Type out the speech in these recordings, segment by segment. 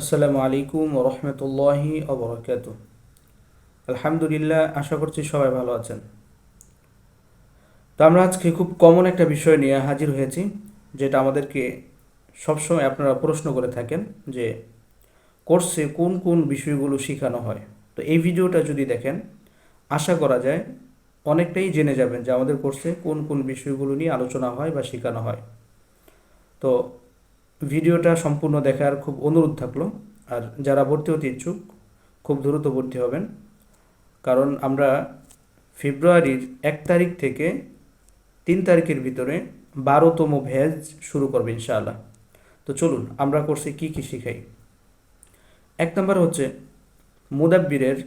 আসসালামু আলাইকুম রহমতুল্লাহি অবরাকাত আলহামদুলিল্লাহ, আশা করছি সবাই ভালো আছেন। তো আমরা আজকে খুব কমন একটা বিষয় নিয়ে হাজির হয়েছি, যেটা আমাদেরকে সবসময় আপনারা প্রশ্ন করে থাকেন যে, কোর্সে কোন কোন বিষয়গুলো শেখানো হয়? তো এই ভিডিওটা যদি দেখেন, আশা করা যায় অনেকটাই জেনে যাবেন যে আমাদের কোর্সে কোন কোন বিষয়গুলো নিয়ে আলোচনা হয় বা শেখানো হয়। তো ভিডিওটা সম্পূর্ণ দেখার খুব অনুরোধ থাকল। আর যারা ভর্তি হতে ইচ্ছুক, খুব দ্রুত ভর্তি হবেন। কারণ আমরা ফেব্রুয়ারির এক তারিখ থেকে তিন তারিখের ভিতরে বারোতম ভেজ শুরু করবে ইনশাআল্লাহ। তো চলুন, আমরা কোর্সে কী কী শিখাই। এক নম্বর হচ্ছে মুদাব্বিরের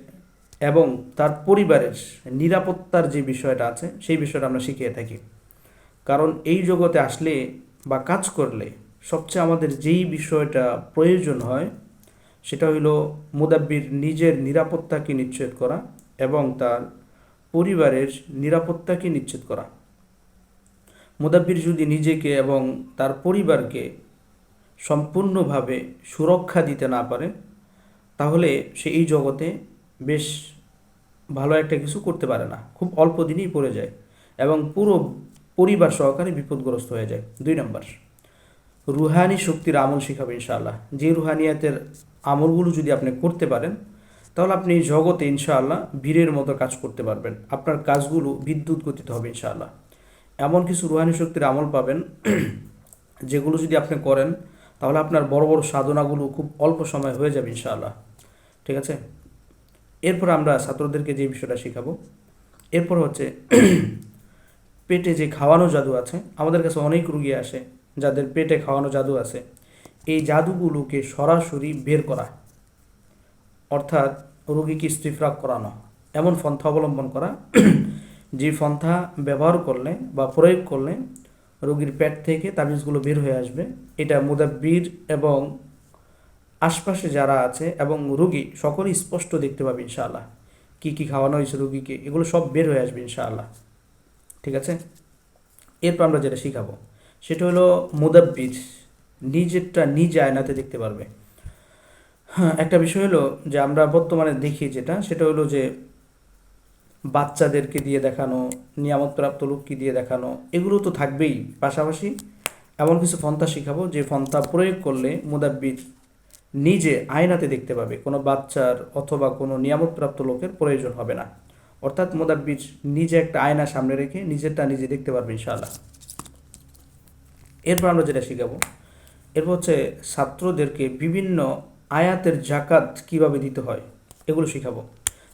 এবং তার পরিবারের নিরাপত্তার যে বিষয়টা আছে, সেই বিষয়টা আমরা শিখিয়ে থাকি। কারণ এই জগতে আসলে বা কাজ করলে সবচেয়ে আমাদের যেই বিষয়টা প্রয়োজন হয়, সেটা হইল মুদাব্বির নিজের নিরাপত্তাকে নিশ্চিত করা এবং তার পরিবারের নিরাপত্তাকে নিশ্চিত করা। মুদাব্বির যদি নিজেকে এবং তার পরিবারকে সম্পূর্ণভাবে সুরক্ষা দিতে না পারে, তাহলে সে এই জগতে বেশ ভালো একটা কিছু করতে পারে না। খুব অল্প দিনেই পড়ে যায় এবং পুরো পরিবার সহকারে বিপদগ্রস্ত হয়ে যায়। দুই নম্বর। রুহানি শক্তির আমল শেখাবে ইনশাআল্লাহ। যে রুহানিয়াতের আমলগুলো যদি আপনি করতে পারেন, তাহলে আপনি এই জগতে ইনশাআল্লাহ বীরের মতো কাজ করতে পারবেন। আপনার কাজগুলো বিদ্যুৎ গতিতে হবে ইনশাআল্লাহ। এমন কিছু রুহানি শক্তির আমল পাবেন, যেগুলো যদি আপনি করেন, তাহলে আপনার বড় বড় সাধনাগুলো খুব অল্প সময় হয়ে যাবে ইনশাআল্লাহ। ঠিক আছে? এরপর আমরা ছাত্রদেরকে যে বিষয়টা শেখাবো। এরপর হচ্ছে, পেটে যে খাওয়ানো জাদু আছে, আমাদের কাছে অনেক রুগী আসে। যাদের পেটে খাওয়ানো জাদু আছে, এই জাদুগুলোকে সরাসরি বের করা, অর্থাৎ রোগীকে ইস্তিফরাক করানো, এমন পন্থা অবলম্বন করা, যে পন্থা ব্যবহার করলে বা প্রয়োগ করলে রোগীর পেট থেকে তাবিজগুলো বের হয়ে আসবে। এটা মুদাব্বির এবং আশপাশে যারা আছে এবং রুগী, সকলেই স্পষ্ট দেখতে পাবে ইনশাআল্লাহ। কী কী খাওয়ানো হয়েছে রুগীকে? এগুলো সব বের হয়ে আসবে ইনশাআল্লাহ। ঠিক আছে? এরপর আমরা যেটা শিখাবো সেটা হলো মুদাব্বির। নিজেরটা নিজে আয়নাতে দেখতে পারবে। হ্যাঁ একটা বিষয় হলো যে আমরা বর্তমানে দেখি যেটা, সেটা হলো যে বাচ্চাদেরকে দিয়ে দেখানো, নিয়ামতপ্রাপ্ত লোককে দিয়ে দেখানো, এগুলো তো থাকবেই। পাশাপাশি এমন কিছু ফন্তা শিখাবো, যে ফন্তা প্রয়োগ করলে মুদাব্বির নিজে আয়নাতে দেখতে পাবে। কোনো বাচ্চার অথবা কোনো নিয়ামতপ্রাপ্ত লোকের প্রয়োজন হবে না। অর্থাৎ মোদাব্বির নিজে একটা আয়না সামনে রেখে নিজেরটা নিজে দেখতে পারবে ইনশাআল্লাহ। এরপর আমরা যেটা শিখাবো, এরপর হচ্ছে ছাত্রদেরকে বিভিন্ন আয়াতের জাকাত কীভাবে দিতে হয়, এগুলো শিখাবো।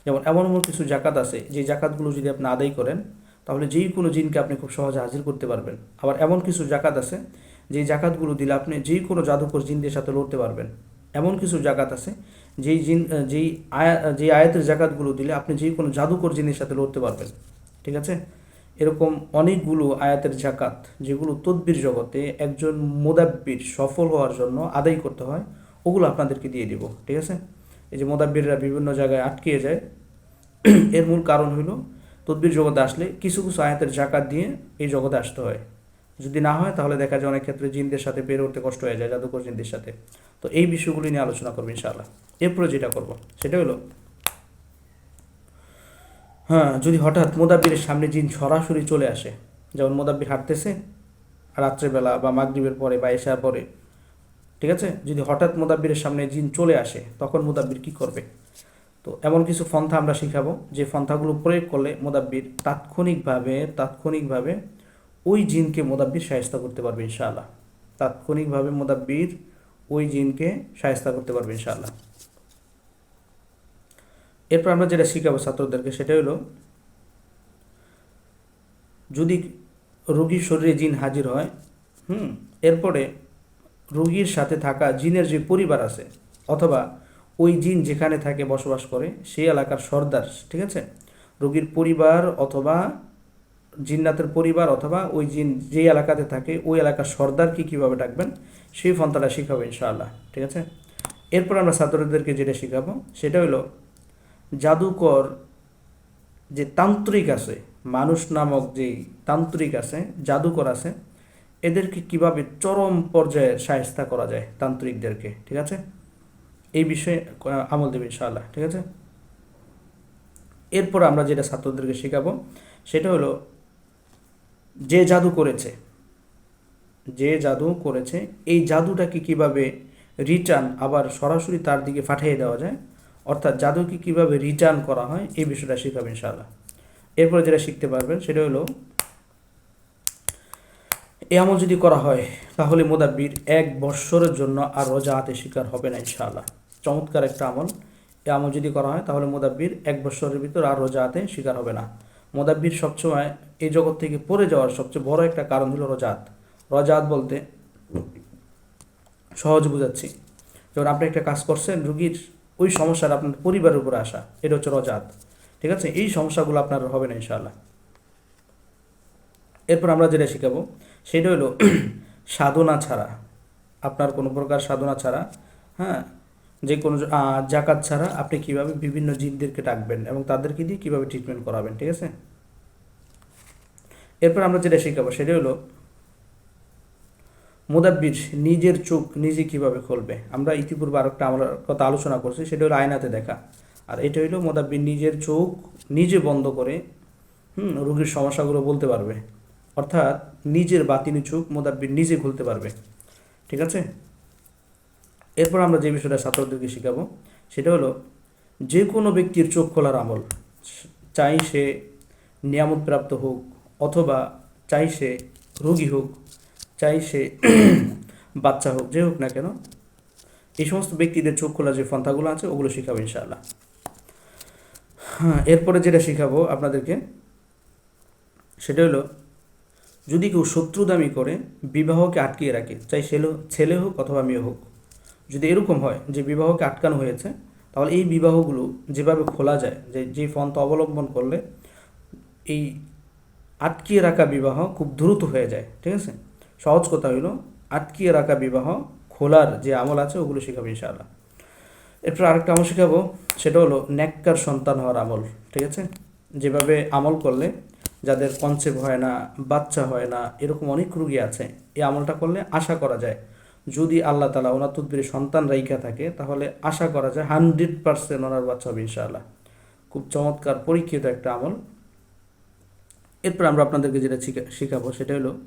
যেমন এমন এমন কিছু জাকাত আছে, যে জাকাতগুলো যদি আপনি আদায় করেন, তাহলে যেই কোনো জিনকে আপনি খুব সহজে হাজির করতে পারবেন। আবার এমন কিছু জাকাত আছে, যে জাকাতগুলো দিলে আপনি যেই কোনো জাদুকর জিনদের সাথে লড়তে পারবেন। এমন কিছু জাকাত আছে, যেই জিন, যেই আয়া, যেই আয়াতের জাকাতগুলো দিলে আপনি যেই কোনো জাদুকর জিনের সাথে লড়তে পারবেন। ঠিক আছে? এরকম অনেকগুলো আয়াতের জাকাত যেগুলো তদ্বির জগতে একজন মোদাব্বির সফল হওয়ার জন্য আদায় করতে হয়, ওগুলো আপনাদেরকে দিয়ে দিব, ঠিক আছে? এই যে মোদাব্বিররা বিভিন্ন জায়গায় আটকিয়ে যায়, এর মূল কারণ হলো তদ্বির জগতে আসলে কিছু কিছু আয়াতের জাকাত দিয়ে এই জগতে আসতে হয়। যদি না হয়, তাহলে দেখা যায় অনেক ক্ষেত্রে জিনদের সাথে পেরে উঠতে কষ্ট হয়ে যায়, জাদুকর জিনদের সাথে। তো এই বিষয়গুলি নিয়ে আলোচনা করব ইনশাআল্লাহ। এরপরে যেটা করব, সেটা হলো হ্যাঁ যদি হঠাৎ মোদাব্বিরের সামনে জিন সরাসরি চলে আসে, যেমন মোদাব্বির হাঁটতেছে, রাত্রেবেলা বা মাগরিবের পরে বা এশার পরে, ঠিক আছে? যদি হঠাৎ মোদাব্বিরের সামনে জিন চলে আসে, তখন মোদাব্বির কি করবে? তো এমন কিছু ফন্থা আমরা শিখাবো, যে ফন্থাগুলো প্রয়োগ করলে মোদাব্বির তাৎক্ষণিকভাবে তাৎক্ষণিকভাবে ওই জিনকে মোদাব্বির সায়স্তা করতে পারবে, ইনশাআল্লাহ। তাৎক্ষণিকভাবে মোদাব্বির ওই জিনকে সায়স্তা করতে পারবে, ইনশাআল্লাহ। এরপর আমরা যেটা শিখাবো ছাত্রদেরকে সেটা হলো, যদি রোগীর শরীরে জিন হাজির হয়, হুম, এরপরে রোগীর সাথে থাকা জিনের যে পরিবার আছে, অথবা ওই জিন যেখানে থাকে, বসবাস করে, সেই এলাকার সর্দার, ঠিক আছে? রোগীর পরিবার অথবা জিন্নাতের পরিবার অথবা ওই জিন যে এলাকাতে থাকে, ওই এলাকার সর্দার সর্দারকে কীভাবে ডাকবেন, সেই ফন্তাটা শিখাবো ইনশাআল্লাহ, ঠিক আছে? এরপর আমরা ছাত্রদেরকে যেটা শিখাবো, সেটা হলো জাদুকর যে তান্ত্রিক আছে, মানুষ নামক যেই তান্ত্রিক আছে, জাদুকর আছে, এদেরকে কীভাবে চরম পর্যায়ে সায়স্তা করা যায় তান্ত্রিকদেরকে, ঠিক আছে? এই বিষয়ে আমল দেবে ইনশাআল্লাহ, ঠিক আছে? এরপর আমরা যেটা ছাত্রদেরকে শেখাবো, সেটা হলো যে জাদু করেছে, যে জাদু করেছে, এই জাদুটাকে কীভাবে রিটার্ন আবার সরাসরি তার দিকে পাঠিয়ে দেওয়া যায় অর্থাৎ জাদুকে কীভাবে রিটার্ন করা হয়, এই বিষয়টা শেখাবে ইনশাআল্লাহ। এরপরে যেটা শিখতে পারবেন, সেটা হলো এ আমল যদি করা হয়, তাহলে মোদাব্বির এক বৎসরের জন্য আর রোজা হাতে শিকার হবে না ইনশাআল্লাহ। চমৎকার একটা আমল। এ আমল যদি করা হয়, তাহলে মোদাব্বির এক বৎসরের ভিতর আর রোজা হাতে শিকার হবে না। মোদাব্বির সবসময় এই জগৎ থেকে পড়ে যাওয়ার সবচেয়ে বড় একটা কারণ হলো রজাত। রজাত বলতে সহজ বুঝাচ্ছি। যেমন আপনি একটা কাজ করছেন, রুগীর ওই সমস্যার আপনার পরিবারের উপরে আসা, এটা হচ্ছে রজাত। ঠিক আছে? এই সমস্যাগুলো আপনার হবে না ইনশাআল্লাহ। এরপর আমরা যেটা শেখাবো, সেটা হলো সাধনা ছাড়া। আপনার কোনো প্রকার সাধনা ছাড়া হ্যাঁ? যে কোনো জাকাত ছাড়া আপনি কীভাবে বিভিন্ন জিনদেরকে ডাকবেন এবং তাদেরকে দিয়ে কীভাবে ট্রিটমেন্ট করাবেন, ঠিক আছে? এরপর আমরা যেটা শেখাবো, সেটা হলো মুদাব্বির নিজের চোখ নিজে কীভাবে খুলবে? আমরা ইতিপূর্বে আরেকটা আমরা কথা আলোচনা করছি, সেটা হলো আয়নাতে দেখা। আর এটা হলো মুদাব্বির নিজের চোখ নিজে বন্ধ করে, হুম, রোগীর সমস্যাগুলো বলতে পারবে। অর্থাৎ নিজের বাতিনি চোখ মোদাব্বির নিজে খুলতে পারবে। ঠিক আছে? এরপর আমরা যে বিষয়টা ছাত্রদেরকে শেখাবো, সেটা হলো যে কোনো ব্যক্তির চোখ খোলার আমল। চাই সে নিয়ামতপ্রাপ্ত হোক, অথবা চাই সে রোগী হোক চাই সে বাচ্চা হোক, যে হোক না কেন, এই সমস্ত ব্যক্তিদের চোখ খোলা যে পন্থাগুলো আছে, ওগুলো শেখাবো ইনশাআল্লাহ। হ্যাঁ এরপরে যেটা শেখাবো আপনাদেরকে, সেটা হলো, যদি কেউ শত্রুদামি করে, বিবাহকে আটকিয়ে রাখে, চাই ছেলে ছেলে হোক অথবা মেয়ে হোক, যদি এরকম হয় যে বিবাহকে আটকানো হয়েছে, তাহলে এই বিবাহগুলো যেভাবে খোলা যায়, যে যে পন্থা অবলম্বন করলে, এই আটকিয়ে রাখা বিবাহ খুব দ্রুত হয়ে যায়, ঠিক আছে? সহজ কথা হইল, আটকিয়ে রাখা বিবাহ, খোলার যে আমল আছে, ওগুলো শেখাবো ইনশাআল্লাহ। এরপর আরেকটা আমল শেখাবো, সেটা হলো ন্যাক্কার সন্তান হওয়ার আমল, ঠিক আছে? যেভাবে আমল করলে যাদের কনসেপ্ট হয় না, বাচ্চা হয় না, এরকম অনেক রুগী আছে, এই আমলটা করলে আশা করা যায়। যদি আল্লাহ তালা ওনার তদ্বিরে সন্তান রাইখা থাকে, তাহলে আশা করা যায় হান্ড্রেড পার্সেন্ট ওনার বাচ্চা হবে ইনশাআল্লাহ। খুব চমৎকার পরীক্ষিত একটা আমল। এরপর আমরা আপনাদেরকে যেটা শিখা- শেখাবো, সেটা হলো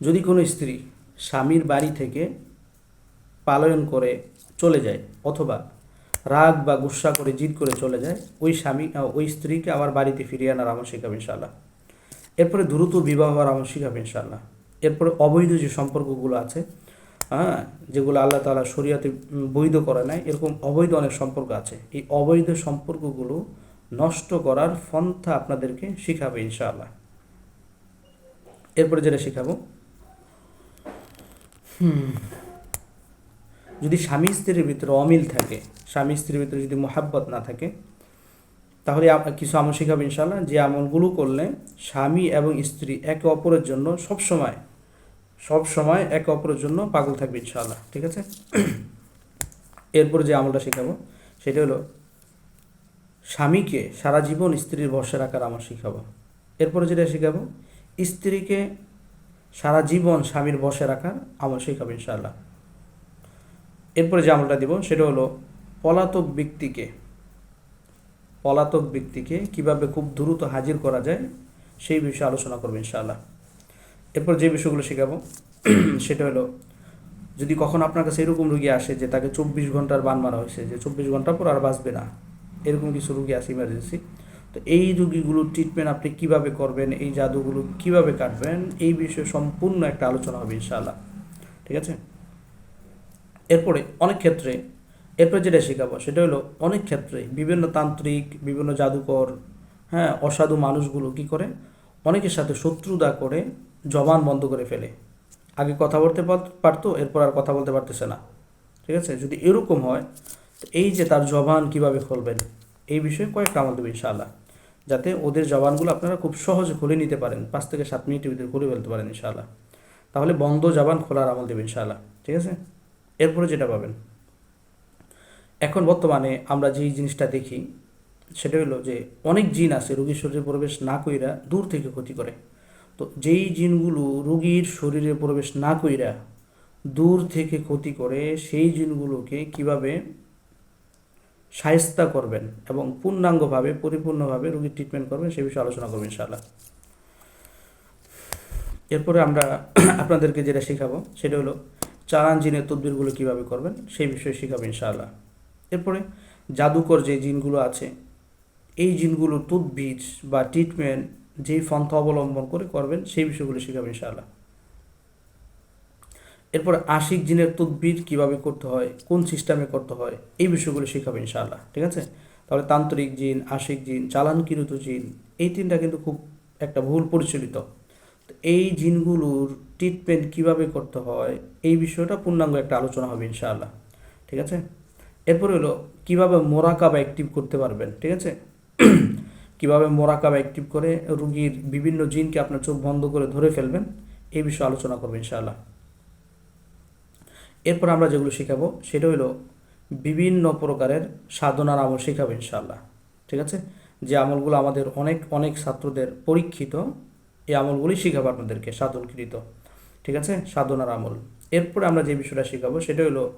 যদি কোনো স্ত্রী স্বামীর বাড়ি থেকে পালায়ন করে চলে যায় অথবা রাগ বা গুসা করে জিদ করে চলে যায়, ওই স্বামী ওই স্ত্রীকে আবার বাড়িতে ফিরিয়ে আনার আমার শেখাবে ইনশাল্লাহ এরপরে দ্রুত বিবাহ হওয়ার আমার শেখাবে ইনশাল্লাহ এরপরে অবৈধ যে সম্পর্কগুলো আছে হ্যাঁ যেগুলো আল্লাহ তালা শরিয়াতে বৈধ করে নাই, এরকম অবৈধ অনেক সম্পর্ক আছে। এই অবৈধ সম্পর্কগুলো নষ্ট করার ফন্থা আপনাদেরকে শিখাবে ইনশাআল্লাহ। এরপরে যেটা শেখাবো যদি স্বামী স্ত্রীর ভিতরে অমিল থাকে, স্বামী স্ত্রীর ভিতরে যদি মোহাব্বত না থাকে, তাহলে কিছু আমল শেখাবে ইনশাল্লাহ যে আমলগুলো করলে স্বামী এবং স্ত্রী একে অপরের জন্য সব সময় সব সময় একে অপরের জন্য পাগল থাকবে ইনশাল্লাহ ঠিক আছে? এরপর যে আমলটা শেখাবো, সেটা হলো স্বামীকে সারা জীবন স্ত্রীর ভরসা রাখার আমল শেখাবো। এরপরে যেটা শেখাবো, স্ত্রীকে সারা জীবন স্বামীর বসে রাখার আমল শেখাবো ইনশাআল্লাহ। এরপরে যে আমলটা দিব সেটা হলো পলাতক ব্যক্তিকে পলাতক ব্যক্তিকে কীভাবে খুব দ্রুত হাজির করা যায় সেই বিষয়ে আলোচনা করব ইনশাআল্লাহ। এরপর যে বিষয়গুলো শেখাবো, সেটা হলো যদি কখন আপনার কাছে এরকম রুগী আসে যে তাকে চব্বিশ ঘণ্টার বান মারা হয়েছে, যে চব্বিশ ঘণ্টা পর আর বাঁচবে না, এরকম কিছু রুগী আছে ইমার্জেন্সি তো এই রুগীগুলোর ট্রিটমেন্ট আপনি কীভাবে করবেন, এই জাদুগুলো কীভাবে কাটবেন, এই বিষয়ে সম্পূর্ণ একটা আলোচনা হবে ইনশাআল্লাহ। ঠিক আছে? এরপরে অনেক ক্ষেত্রে, এরপরে যেটা শেখাবো সেটা হলো অনেক ক্ষেত্রে বিভিন্ন তান্ত্রিক, বিভিন্ন জাদুকর হ্যাঁ অসাধু মানুষগুলো কি করে? অনেকের সাথে শত্রুতা করে জবান বন্ধ করে ফেলে। আগে কথা বলতে পার- পারতো, এরপর আর কথা বলতে পারতেছে না। ঠিক আছে? যদি এরকম হয় এই যে তার জবান কীভাবে খুলবেন, এই বিষয়ে কয়েকটা আমল দেবে যাতে ওদের জবানগুলো আপনারা খুব সহজে খুলে নিতে পারেন। পাঁচ থেকে সাত মিনিটের ভিতরে খুলে ফেলতে পারেন ইনশাআল্লাহ। তাহলে বন্ধ জবান খোলার আমল দেবেন ইনশাআল্লাহ। ঠিক আছে? এরপরে যেটা পাবেন। এখন বর্তমানে আমরা যেই জিনিসটা দেখি, সেটা হলো যে অনেক জিন আছে রোগীর শরীরে প্রবেশ না কইরা দূর থেকে ক্ষতি করে। তো যেই জিনগুলো রোগীর শরীরে প্রবেশ না কইরা দূর থেকে ক্ষতি করে, সেই জিনগুলোকে কীভাবে সায়স্তা করবেন এবং পূর্ণাঙ্গভাবে, পরিপূর্ণভাবে রোগীর ট্রিটমেন্ট করবেন, সে বিষয়ে আলোচনা করবেন ইনশাআল্লাহ। এরপরে আমরা আপনাদেরকে যেটা শেখাবো, সেটা হলো চালান জিনের তদবিরগুলো কীভাবে করবেন, সেই বিষয়ে শেখাবো ইনশাআল্লাহ। এরপরে জাদুকর যে জিনগুলো আছে, এই জিনগুলো তদবির বা ট্রিটমেন্ট যেই পন্থা অবলম্বন করে করবেন, সেই বিষয়গুলো শেখাবো ইনশাআল্লাহ। এরপর আশিক জিনের তদবির কীভাবে করতে হয়, কোন সিস্টেমে করতে হয়, এই বিষয়গুলো শেখাবে ইনশাআল্লাহ, ঠিক আছে? তাহলে তান্ত্রিক জিন, আশিক জিন চালানকৃত জিন, এই তিনটা কিন্তু খুব একটা ভুল পরিচালিত। এই জিনগুলোর ট্রিটমেন্ট কীভাবে করতে হয়, এই বিষয়টা পূর্ণাঙ্গ একটা আলোচনা হবে ইনশাআল্লাহ, ঠিক আছে? এরপরে হলো, কীভাবে মোরাকাবা অ্যাক্টিভ করতে পারবেন, ঠিক আছে? কীভাবে মোরাকাবা অ্যাক্টিভ করে রুগীর বিভিন্ন জিনকে আপনার চোখ বন্ধ করে ধরে ফেলবেন, এই বিষয়ে আলোচনা করব ইনশাআল্লাহ। এরপর আমরা যেগুলো শেখাবো, সেটা হলো বিভিন্ন প্রকারের সাধনার আমল শেখাবো ইনশাআল্লাহ। ঠিক আছে? যে আমলগুলো আমাদের অনেক অনেক ছাত্রদের পরীক্ষিত, এই আমলগুলি শেখাবো আপনাদেরকে, সাধনকৃত। ঠিক আছে? সাধনার আমল। এরপরে আমরা যে বিষয়টা শেখাবো, সেটা হলো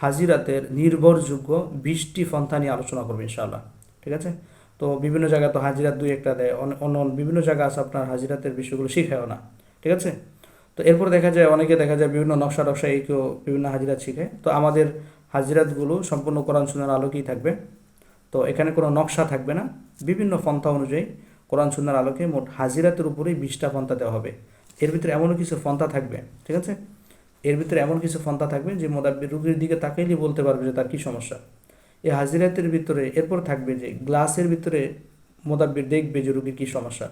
হাজিরাতের নির্ভরযোগ্য বৃষ্টি পন্থা নিয়ে আলোচনা করব ইনশাআল্লাহ। ঠিক আছে? তো বিভিন্ন জায়গায় তো হাজিরাত দুই একটা দেয় অন্য বিভিন্ন জায়গা আছে আপনার হাজিরাতের বিষয়গুলো শেখায়ও না। ঠিক আছে? তো এরপর দেখা যায়, অনেকে দেখা যায় বিভিন্ন নকশা টকশা এই কেউ বিভিন্ন হাজিরাত শিখে তো আমাদের হাজিরাতগুলো সম্পূর্ণ কোরআন সুন্নার আলোকেই থাকবে। তো এখানে কোনো নকশা থাকবে না। বিভিন্ন পন্থা অনুযায়ী কোরআন সুন্নার আলোকে মোট হাজিরাতের উপরেই বিশটা পন্থা দেওয়া হবে। এর ভিতরে এমনও কিছু পন্থা থাকবে, ঠিক আছে? এর ভিতরে এমন কিছু পন্থা থাকবে যে মোদাব্বির রুগীর দিকে তাকাইলেই বলতে পারবে যে তার কী সমস্যা। এই হাজিরাতের ভিতরে এরপর থাকবে যে গ্লাসের ভিতরে মোদাব্বির দেখবে যে রুগীর কী সমস্যা।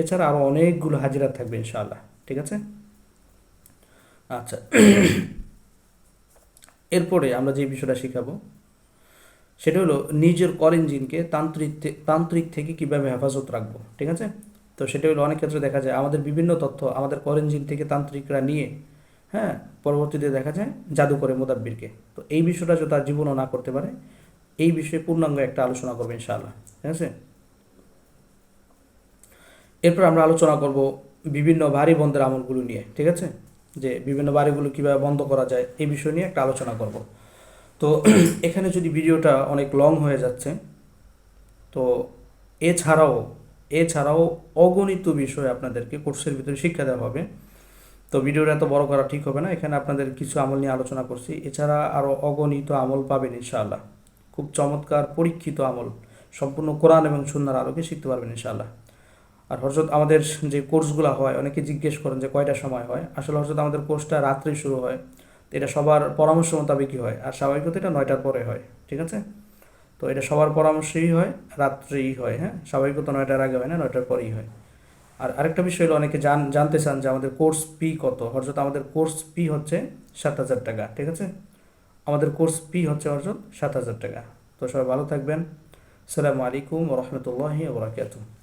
এছাড়া আরও অনেকগুলো হাজিরাত থাকবে ইনশাআল্লাহ, ঠিক আছে? আচ্ছা। এরপরে আমরা যে বিষয়টা শিখাবো, সেটা হলো নিজের কল ইঞ্জিনকে তান্ত্রিক তান্ত্রিক থেকে কীভাবে হেফাজত রাখব, ঠিক আছে? তো সেটা হলো অনেক ক্ষেত্রে দেখা যায় আমাদের বিভিন্ন তথ্য আমাদের কল ইঞ্জিন থেকে তান্ত্রিকরা নিয়ে হ্যাঁ পরবর্তীতে দেখা যায় জাদু করে মোদাব্বিরকে। তো এই বিষয়টা যদি তার জীবনও না করতে পারে, এই বিষয়ে পূর্ণাঙ্গ একটা আলোচনা করব ইনশাআল্লাহ, ঠিক আছে? এরপর আমরা আলোচনা করব বিভিন্ন ভারী বন্ধের আমলগুলো নিয়ে, ঠিক আছে? যে বিভিন্ন বাড়িগুলো কীভাবে বন্ধ করা যায়, এই বিষয় নিয়ে একটা আলোচনা করব। তো এখানে যদি ভিডিওটা অনেক লং হয়ে যাচ্ছে, তো এছাড়াও এছাড়াও অগণিত বিষয় আপনাদেরকে কোর্সের ভিতরে শিক্ষা দেওয়া হবে। তো ভিডিওটা এত বড় করা ঠিক হবে না, এখানে আপনাদের কিছু আমল নিয়ে আলোচনা করছি। এছাড়া আরও অগণিত আমল পাবেন ইনশাআল্লাহ। খুব চমৎকার পরীক্ষিত আমল। সম্পূর্ণ কোরআন এবং সুন্দর আলোকে শিখতে পারবেন ইনশাআল্লাহ। আর হরজত আমাদের যে কোর্সগুলো হয়, অনেকে জিজ্ঞেস করেন যে কয়টা সময় হয়। আসলে হরজত আমাদের কোর্সটা রাত্রে শুরু হয়। তো এটা সবার পরামর্শ মোতাবেকই হয়, আর স্বাভাবিকত এটা নয়টার পরে হয়, ঠিক আছে? তো এটা সবার পরামর্শেই হয়, রাত্রেই হয় হ্যাঁ? স্বাভাবিকত নয়টার আগে হয় না, নয়টার পরেই হয়। আর আরেকটা বিষয় হলো, অনেকে জান, জানতে চান যে আমাদের কোর্স পি কত। হরজত আমাদের কোর্স পি হচ্ছে সাত হাজার টাকা, ঠিক আছে? আমাদের কোর্স পি হচ্ছে হরজত সাত হাজার টাকা। তো সবাই ভালো থাকবেন। সালামু আলাইকুম রহমতুল্লাহি বরাকাতু